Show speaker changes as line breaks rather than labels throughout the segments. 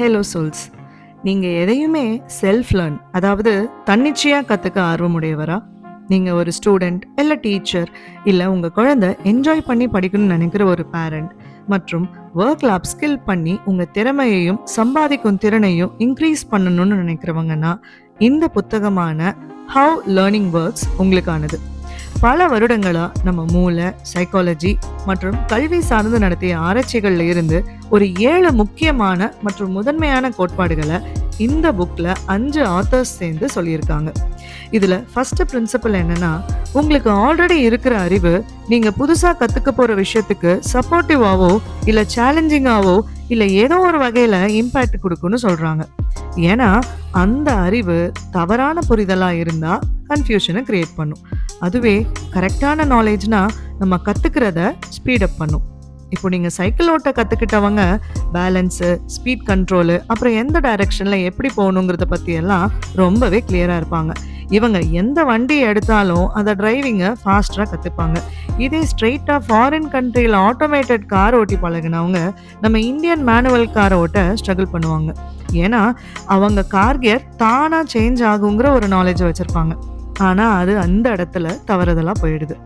Hello souls நீங்கள் எதையுமே self learn அதாவது தன்னிச்சையாக கற்றுக்க ஆர்வமுடையவரா? நீங்கள் ஒரு ஸ்டூடெண்ட் இல்லை டீச்சர் இல்லை உங்கள் குழந்தை என்ஜாய் பண்ணி படிக்கணும்னு நினைக்கிற ஒரு பேரண்ட் மற்றும் ஒர்க் லேப் ஸ்கில் பண்ணி உங்கள் திறமையையும் சம்பாதிக்கும் திறனையும் இன்க்ரீஸ் பண்ணணும்னு நினைக்கிறவங்கன்னா இந்த புத்தகமான ஹவு லேர்னிங் ஒர்க்ஸ் உங்களுக்கானது. பல வருடங்களா நம்ம மூளை சைக்காலஜி மற்றும் கல்வி சார்ந்து நடத்திய ஆராய்ச்சிகள்ல இருந்து ஒரு ஏழு முக்கியமான மற்றும் முதன்மையான கோட்பாடுகளை இந்த புக்கில் அஞ்சு ஆத்தர்ஸ் சேர்ந்து சொல்லியிருக்காங்க. இதில் ஃபஸ்ட்டு பிரின்சிபல் என்னென்னா உங்களுக்கு ஆல்ரெடி இருக்கிற அறிவு நீங்கள் புதுசாக கற்றுக்க போகிற விஷயத்துக்கு சப்போர்ட்டிவாவோ இல்லை சேலஞ்சிங்காவோ இல்லை ஏதோ ஒரு வகையில் இம்பேக்ட் கொடுக்குன்னு சொல்கிறாங்க ஏன்னா அந்த அறிவு தவறான புரிதலாக இருந்தால் கன்ஃபியூஷனை க்ரியேட் பண்ணும். அதுவே கரெக்டான நாலேஜ்னா நம்ம கற்றுக்கிறத ஸ்பீடப் பண்ணும். இப்போ நீங்கள் சைக்கிள் ஓட்ட கற்றுக்கிட்டவங்க பேலன்ஸு ஸ்பீட் கண்ட்ரோலு அப்புறம் எந்த டைரக்ஷனில் எப்படி போகணுங்கிறத பற்றியெல்லாம் ரொம்பவே கிளியராக இருப்பாங்க. இவங்க எந்த வண்டியை எடுத்தாலும் அந்த டிரைவிங்கை ஃபாஸ்ட்டாக கற்றுப்பாங்க இதே ஸ்ட்ரெயிட்டாக ஃபாரின் கண்ட்ரியில் ஆட்டோமேட்டட் கார் ஓட்டி பழகினவங்க நம்ம இந்தியன் மேனுவல் காரை ஓட்ட ஸ்ட்ரகிள் பண்ணுவாங்க. ஏன்னா அவங்க கார் கியர் தானாக சேஞ்ச் ஆகுங்கிற ஒரு நாலேஜ் வச்சுருப்பாங்க. ஆனால் அது அந்த இடத்துல தவறுதலாக போயிடுது.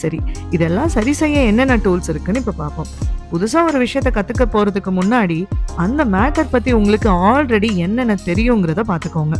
சரி இதெல்லாம் சரி செய்ய என்னென்ன டூல்ஸ் இருக்குன்னு இப்போ பார்ப்போம் புதுசாக ஒரு விஷயத்த கற்றுக்க போகிறதுக்கு முன்னாடி அந்த மேட்டர் பற்றி உங்களுக்கு ஆல்ரெடி என்னென்ன தெரியுங்கிறத பார்த்துக்கோங்க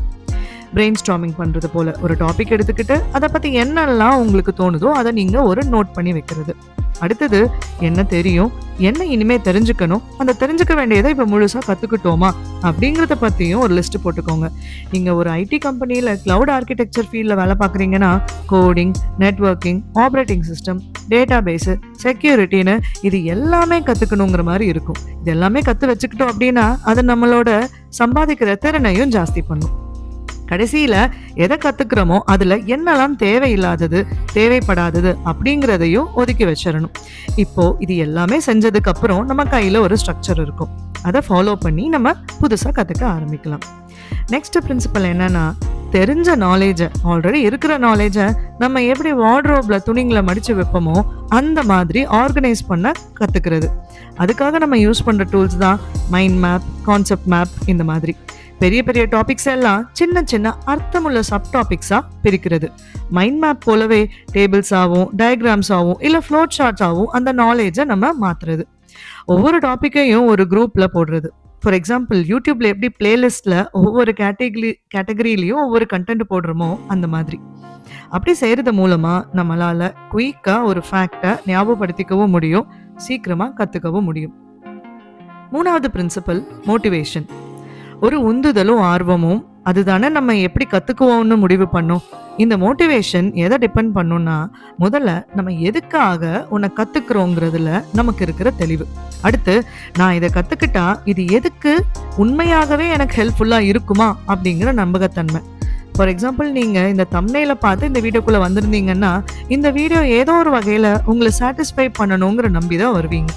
பிரெயின் ஸ்டாமிங் பண்ணுறது போல் ஒரு டாபிக் எடுத்துக்கிட்டு அதை பற்றி என்னெல்லாம் உங்களுக்கு தோணுதோ அதை நீங்கள் ஒரு நோட் பண்ணி வைக்கிறது. அடுத்தது என்ன தெரியும்? என்ன இனிமே தெரிஞ்சுக்கணும்? அந்த தெரிஞ்சுக்க வேண்டியதை இப்போ முழுசாக கற்றுக்கிட்டோமா அப்படிங்கிறத பற்றியும் ஒரு லிஸ்ட் போட்டுக்கோங்க. நீங்கள் ஒரு ஐடி கம்பெனியில் க்ளவுட் ஆர்கிடெக்சர் ஃபீல்டில் வேலை பார்க்குறீங்கன்னா coding networking operating system database செக்யூரிட்டின்னு இது எல்லாமே கற்றுக்கணுங்கிற மாதிரி இருக்கும். இது எல்லாமே கற்று வச்சுக்கிட்டோம் அப்படின்னா அது நம்மளோட சம்பாதிக்கிற திறனையும் ஜாஸ்தி பண்ணும். கடைசியில் எதை கற்றுக்கிறோமோ அதில் என்னெல்லாம் தேவையில்லாதது தேவைப்படாதது அப்படிங்கிறதையும் ஒதுக்கி வச்சிடணும். இப்போது இது எல்லாமே செஞ்சதுக்கப்புறம் நம்ம கையில் ஒரு ஸ்ட்ரக்சர் இருக்கும். அதை ஃபாலோ பண்ணி நம்ம புதுசாக கற்றுக்க ஆரம்பிக்கலாம். நெக்ஸ்ட் பிரின்சிபல் என்னன்னா தெரிஞ்ச நாலேஜை ஆல்ரெடி இருக்கிற நாலேஜை நம்ம எப்படி வார்ட்ரோப்ல துணிங்களை மடித்து வைப்போமோ அந்த மாதிரி ஆர்கனைஸ் பண்ண கற்றுக்கிறது அதுக்காக நம்ம யூஸ் பண்ணுற டூல்ஸ் தான் மைண்ட் மேப் கான்செப்ட் மேப் இந்த மாதிரி. பெரிய பெரிய டாபிக்ஸ் எல்லாம் சின்ன சின்ன அர்த்தமுள்ள சப் டாபிக்ஸாக பிரிக்கிறது. மைண்ட் மேப் போலவே டேபிள்ஸ் ஆகும் டயக்ராம்ஸ் ஆகும் இல்ல ஃப்ளோட் சார்ட்ஸ் ஆகும் அந்த நாலேஜை நம்ம மாற்றுறது ஒவ்வொரு டாப்பிக்கையும் ஒரு குரூப்பில் போடுறது. ஃபார் எக்ஸாம்பிள் யூடியூப்ல எப்படி பிளேலிஸ்ட்ல ஒவ்வொரு கேட்டகரி கேட்டகரியிலையும் ஒவ்வொரு கண்டென்ட் போடுறோமோ அந்த மாதிரி. அப்படி செய்யறது மூலமா நம்மளால குயிக்கா ஒரு ஃபேக்டை ஞாபகப்படுத்திக்கவும் முடியும் சீக்கிரமா கத்துக்கவும் முடியும். மூணாவது பிரின்சிபல் மோட்டிவேஷன் ஒரு உந்துதலும் ஆர்வமும் அதுதானே நம்ம எப்படி கத்துக்குவோம்னு முடிவு பண்ணும். இந்த மோட்டிவேஷன் எதை டிபெண்ட் பண்ணும்னா முதல்ல நம்ம எதுக்காக உன்னை கத்துக்கிறோங்கிறதுல நமக்கு இருக்கிற தெளிவு. அடுத்து நான் இதை கத்துக்கிட்டா இது எதுக்கு உண்மையாகவே எனக்கு ஹெல்ப்ஃபுல்லா இருக்குமா? அப்படிங்கிற நம்பகத்தன்மை. ஃபார் எக்ஸாம்பிள் நீங்க இந்த தம்னையில பார்த்து இந்த வீடியோக்குள்ள வந்திருந்தீங்கன்னா இந்த வீடியோ ஏதோ ஒரு வகையில உங்களை சாட்டிஸ்ஃபை பண்ணணுங்கிற நம்பி தான் வருவீங்க.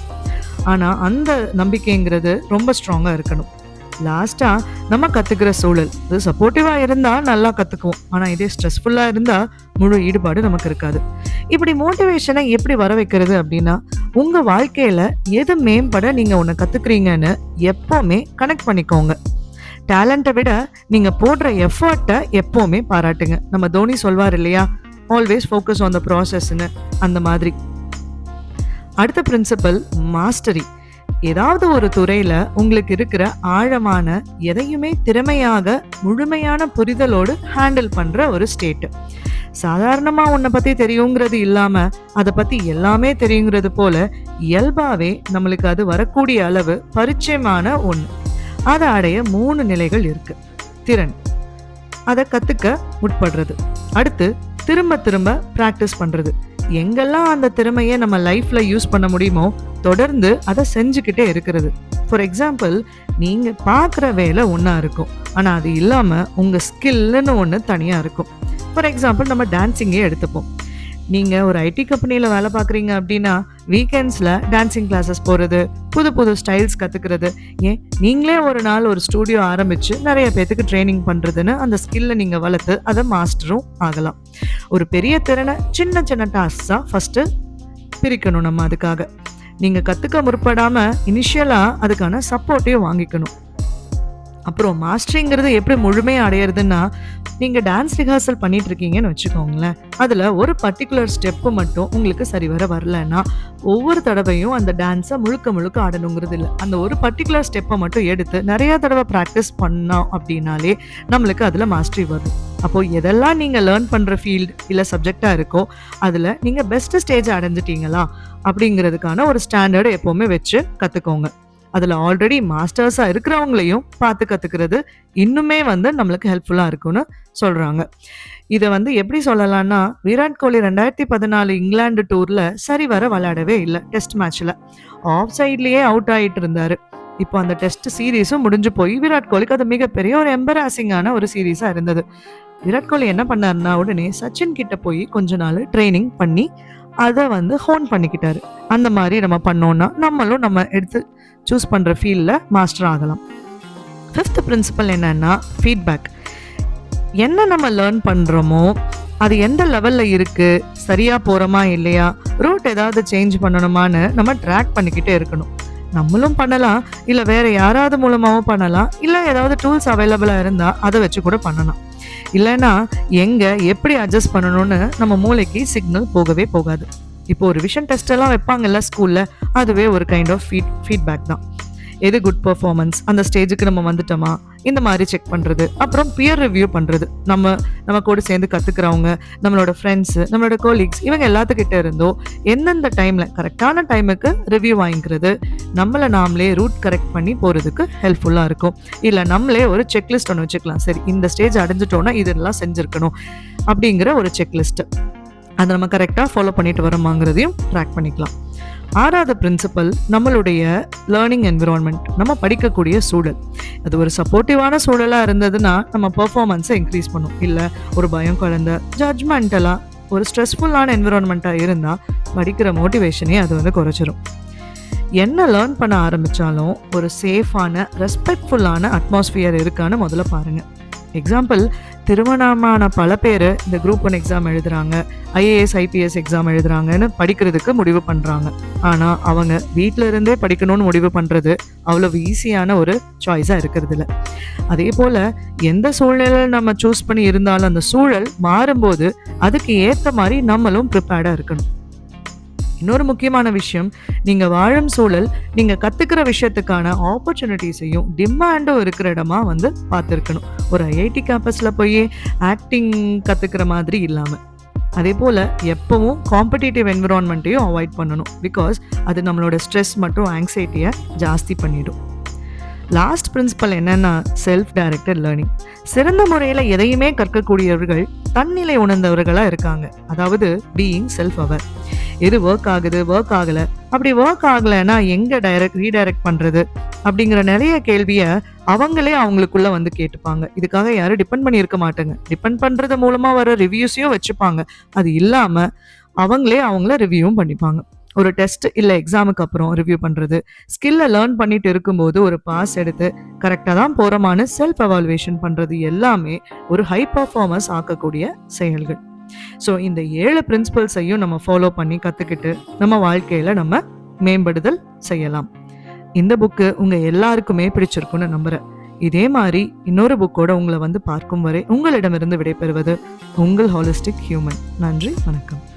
ஆனா அந்த நம்பிக்கைங்கிறது ரொம்ப ஸ்ட்ராங்கா இருக்கணும். லாஸ்ட்டாக நம்ம கற்றுக்கிற சூழல். இது சப்போர்ட்டிவாக இருந்தால் நல்லா கற்றுக்குவோம் ஆனால் இதே ஸ்ட்ரெஸ்ஃபுல்லாக இருந்தால் முழு ஈடுபாடு நமக்கு இருக்காது. இப்படி மோட்டிவேஷனை எப்படி வர வைக்கிறது அப்படின்னா உங்கள் வாழ்க்கையில் எது மேம்பட நீங்கள் ஒன்று கற்றுக்குறீங்கன்னு எப்போவுமே கனெக்ட் பண்ணிக்கோங்க. டேலண்ட்டை விட நீங்கள் போடுற எஃபர்ட்டை எப்போவுமே பாராட்டுங்க. நம்ம தோனி சொல்வார் இல்லையா? ஆல்வேஸ் ஃபோக்கஸ் ஆன் த ப்ராசஸ்ன்னு அந்த மாதிரி. அடுத்த பிரின்சிபல் மாஸ்டரி ஏதாவது ஒரு துறையில உங்களுக்கு இருக்கிற ஆழமான எதையுமே திறமையாக முழுமையான புரிதலோடு ஹேண்டில் பண்ற ஒரு ஸ்டேட் சாதாரணமா உன்னை பத்தி தெரியுங்கிறது இல்லாம அதை பத்தி எல்லாமே தெரியுங்கிறது போல இயல்பாவே நம்மளுக்கு அது வரக்கூடிய அளவு பரிச்சயமான ஒண்ணு. அதை அடைய மூணு நிலைகள் இருக்கு. திறன். அதை கத்துக்க முற்படுறது. அடுத்து திரும்ப திரும்ப பிராக்டிஸ் பண்றது. எங்கெல்லாம் அந்த திறமையை நம்ம லைஃப்பில் யூஸ் பண்ண முடியுமோ தொடர்ந்து அதை செஞ்சுக்கிட்டே இருக்கிறது. ஃபார் எக்ஸாம்பிள் நீங்க பார்க்குற வேலை ஒன்றா இருக்கும். ஆனால் அது இல்லாமல் உங்கள் ஸ்கில்லுன்னு ஒன்று தனியாக இருக்கும். ஃபார் எக்ஸாம்பிள் நம்ம டான்ஸிங்கே எடுத்துப்போம். நீங்கள் ஒரு ஐடி கம்பெனியில் வேலை பார்க்குறீங்க அப்படின்னா வீக்கெண்ட்ஸில் டான்ஸிங் கிளாஸஸ் போகிறது புது புது ஸ்டைல்ஸ் கற்றுக்கிறது ஏன்? நீங்களே ஒரு நாள் ஒரு ஸ்டூடியோ ஆரம்பித்து நிறைய பேத்துக்கு ட்ரைனிங் பண்ணுறதுன்னு அந்த ஸ்கில்லை நீங்கள் வளர்த்து அதை மாஸ்டரும் ஆகலாம். ஒரு பெரிய திறனை சின்ன சின்ன டாஸ்ஸாக ஃபஸ்ட்டு பிரிக்கணும் நம்ம அதுக்காக. நீங்கள் கற்றுக்க முற்படாமல் இனிஷியலாக அதுக்கான சப்போர்ட்டையும் வாங்கிக்கணும். அப்புறம் மாஸ்டரிங்கிறது எப்படி முழுமையாக அடையிறதுன்னா நீங்கள் டான்ஸ் ரிஹர்சல் பண்ணிட்டு இருக்கீங்கன்னு வச்சுக்கோங்களேன். அதில் ஒரு பர்டிகுலர் ஸ்டெப்பு மட்டும் உங்களுக்கு சரிவர வரலன்னா ஒவ்வொரு தடவையும் அந்த டான்ஸை முழுக்க முழுக்க ஆடணுங்கிறது இல்லை. அந்த ஒரு பர்டிகுலர் ஸ்டெப்பை மட்டும் எடுத்து நிறையா தடவை ப்ராக்டிஸ் பண்ணோம் அப்படின்னாலே நம்மளுக்கு அதில் மாஸ்டரி வரும். அப்போது எதெல்லாம் நீங்கள் லேர்ன் பண்ணுற ஃபீல்டு இல்லை சப்ஜெக்டாக இருக்கோ அதில் நீங்கள் பெஸ்ட் ஸ்டேஜ் அடைஞ்சிட்டீங்களா அப்படிங்கிறதுக்கான ஒரு ஸ்டாண்டர்டு எப்போவுமே வச்சு கற்றுக்கோங்க அதில் ஆல்ரெடி மாஸ்டர்ஸாக இருக்கிறவங்களையும் பார்த்து கற்றுக்கிறது இன்னுமே வந்து நம்மளுக்கு ஹெல்ப்ஃபுல்லாக இருக்கும்னு சொல்கிறாங்க இதை வந்து எப்படி சொல்லலாம்னா விராட் கோலி ரெண்டாயிரத்தி பதினாலு இங்கிலாந்து டூரில் சரி வர விளையாடவே இல்லை டெஸ்ட் மேட்ச்சில் ஆஃப் சைட்லேயே அவுட் ஆகிட்டு இருந்தார். இப்போ அந்த டெஸ்ட் சீரீஸும் முடிஞ்சு போய் விராட் கோலிக்கு அது மிகப்பெரிய ஒரு எம்பராசிங்கான ஒரு சீரீஸாக இருந்தது. விராட் கோலி என்ன பண்ணாருன்னா உடனே சச்சின் கிட்ட போய் கொஞ்ச நாள் ட்ரைனிங் பண்ணி அதை வந்து ஹோன் பண்ணிக்கிட்டாரு. அந்த மாதிரி நம்ம பண்ணோம்னா நம்மளும் நம்ம எடுத்து சூஸ் பண்ணுற ஃபீல்டில் மாஸ்டர் ஆகலாம். ஃபிஃப்த் பிரின்சிபல் என்னன்னா ஃபீட்பேக் என்ன நம்ம லேர்ன் பண்ணுறோமோ அது எந்த லெவலில் இருக்குது சரியாக போகிறோமா இல்லையா ரூட் ஏதாவது சேஞ்ச் பண்ணணுமான்னு நம்ம ட்ராக் பண்ணிக்கிட்டே இருக்கணும். நம்மளும் பண்ணலாம் இல்லை வேற யாராவது மூலமாகவும் பண்ணலாம் இல்லை ஏதாவது டூல்ஸ் அவைலபிளாக இருந்தால் அதை வச்சு கூட பண்ணலாம். இல்லைன்னா எங்கே எப்படி அட்ஜஸ்ட் பண்ணணும்னு நம்ம மூளைக்கு சிக்னல் போகவே போகாது. இப்போ ஒரு விஷன் டெஸ்ட் எல்லாம் வைப்பாங்கல்ல ஸ்கூலில் அதுவே ஒரு கைண்ட் ஆஃப் ஃபீட் ஃபீட்பேக் தான். எது குட் பர்ஃபார்மன்ஸ் அந்த ஸ்டேஜுக்கு நம்ம வந்துட்டோமா? இந்த மாதிரி செக் பண்ணுறது அப்புறம் பியர் ரிவ்யூ பண்ணுறது நம்ம நம்ம கூட சேர்ந்து கற்றுக்கிறவங்க நம்மளோட ஃப்ரெண்ட்ஸு நம்மளோட கோலீக்ஸ் இவங்க எல்லாத்துக்கிட்ட இருந்தோ எந்தெந்த டைமில் கரெக்டான டைமுக்கு ரிவ்யூ வாங்கிக்கிறது நம்மளை நாமளே ரூட் கரெக்ட் பண்ணி போகிறதுக்கு ஹெல்ப்ஃபுல்லாக இருக்கும். இல்லை நம்மளே ஒரு செக்லிஸ்ட் ஒன்று வச்சுக்கலாம். சரி இந்த ஸ்டேஜ் அடைஞ்சிட்டோன்னா இதெல்லாம் செஞ்சுருக்கணும் அப்படிங்கிற ஒரு செக்லிஸ்ட்டு அதை நம்ம கரெக்டாக ஃபாலோ பண்ணிட்டு வரோமாங்கிறதையும் ட்ராக் பண்ணிக்கலாம். ஆறாவது பிரின்சிபல் நம்மளுடைய லேர்னிங் என்விரான்மெண்ட் நம்ம படிக்கக்கூடிய சூழல். அது ஒரு சப்போர்ட்டிவான சூழலாக இருந்ததுன்னா நம்ம பர்ஃபார்மன்ஸை இன்க்ரீஸ் பண்ணும். இல்லை ஒரு பயம் கலந்த ஜட்ஜ்மெண்டெல்லாம் ஒரு ஸ்ட்ரெஸ்ஃபுல்லான என்விரான்மெண்ட்டாக இருந்தால் படிக்கிற மோட்டிவேஷனே அது வந்து குறைச்சிரும். என்ன லேர்ன் பண்ண ஆரம்பித்தாலும் ஒரு சேஃபான ரெஸ்பெக்ட்ஃபுல்லான அட்மாஸ்ஃபியர் இருக்கான்னு முதல்ல பாருங்கள் எக்ஸாம்பிள் திருமணமான பல பேர் இந்த குரூப் ஒன் எக்ஸாம் எழுதுறாங்க. ஐஏஎஸ் ஐபிஎஸ் எக்ஸாம் எழுதுறாங்கன்னு படிக்கிறதுக்கு முடிவு பண்ணுறாங்க ஆனால் அவங்க வீட்டில இருந்தே படிக்கணும்னு முடிவு பண்ணுறது அவ்வளவு ஈஸியான ஒரு சாய்ஸாக இருக்கிறது இல்லை அதே போல் எந்த சூழ்நிலை நம்ம சூஸ் பண்ணி இருந்தாலும் அந்த சூழல் மாறும்போது அதுக்கு ஏற்ற மாதிரி நம்மளும் ப்ரிப்பேர்டாக இருக்கணும். இன்னொரு முக்கியமான விஷயம் நீங்க வாழும் சூழல் நீங்க கத்துக்கிற விஷயத்துக்கான ஆப்பர்ச்சுனிட்டிஸையும் டிமாண்டும் இருக்கிற இடமா வந்து பார்த்துருக்கணும். ஒரு ஐஐடி கேம்பஸ்ல போய் ஆக்டிங் கத்துக்கிற மாதிரி இல்லாம. அதே போல் எப்பவும் காம்படிட்டிவ் என்விரான்மெண்ட்டையும் அவாய்ட் பண்ணணும். பிகாஸ் அது நம்மளோட ஸ்ட்ரெஸ் மற்றும் ஆங்ஸைட்டியை ஜாஸ்தி பண்ணிடும். லாஸ்ட் பிரின்சிபல் என்னன்னா செல்ஃப் டைரக்டட் லேர்னிங் சிறந்த முறையில் எதையுமே கற்கக்கூடியவர்கள் தன்னிலை உணர்ந்தவர்களாக இருக்காங்க. அதாவது பீயிங் செல்ஃப் அவர் எது ஒர்க் ஆகுது ஒர்க் ஆகலை? அப்படி ஒர்க் ஆகலைன்னா எங்கே டைரக்ட் ரீடைரக்ட் பண்ணுறது அப்படிங்கிற நிறைய கேள்வியை அவங்களே அவங்களுக்குள்ள வந்து கேட்டுப்பாங்க. இதுக்காக யாரும் டிபெண்ட் பண்ணியிருக்க மாட்டாங்க. டிபெண்ட் பண்ணுறது மூலமாக வர ரிவ்யூஸையும் வச்சுப்பாங்க. அது இல்லாமல் அவங்களே அவங்கள ரிவ்யூவும் பண்ணிப்பாங்க. ஒரு டெஸ்ட் இல்லை எக்ஸாமுக்கு அப்புறம் ரிவ்யூ பண்ணுறது ஸ்கில்லை லேர்ன் பண்ணிட்டு இருக்கும்போது ஒரு பாஸ் எடுத்து கரெக்டாக தான் போகிறோமான்னு செல்ஃப் எவால்வேஷன் பண்ணுறது எல்லாமே ஒரு ஹை பர்ஃபார்மன்ஸ் ஆக்கக்கூடிய செயல்கள். ஸோ இந்த ஏழு பிரின்சிபல்ஸையும் நம்ம ஃபாலோ பண்ணி கற்றுக்கிட்டு நம்ம வாழ்க்கையில் நம்ம மேம்படுதல் செய்யலாம். இந்த புக்கு உங்கள் எல்லாருக்குமே பிடிச்சிருக்குன்னு நம்புகிறேன் இதே மாதிரி இன்னொரு புக்கோட உங்களை வந்து பார்க்கும் வரை உங்களிடமிருந்து விடைபெறுவது உங்கள் ஹாலிஸ்டிக் ஹியூமன் நன்றி வணக்கம்.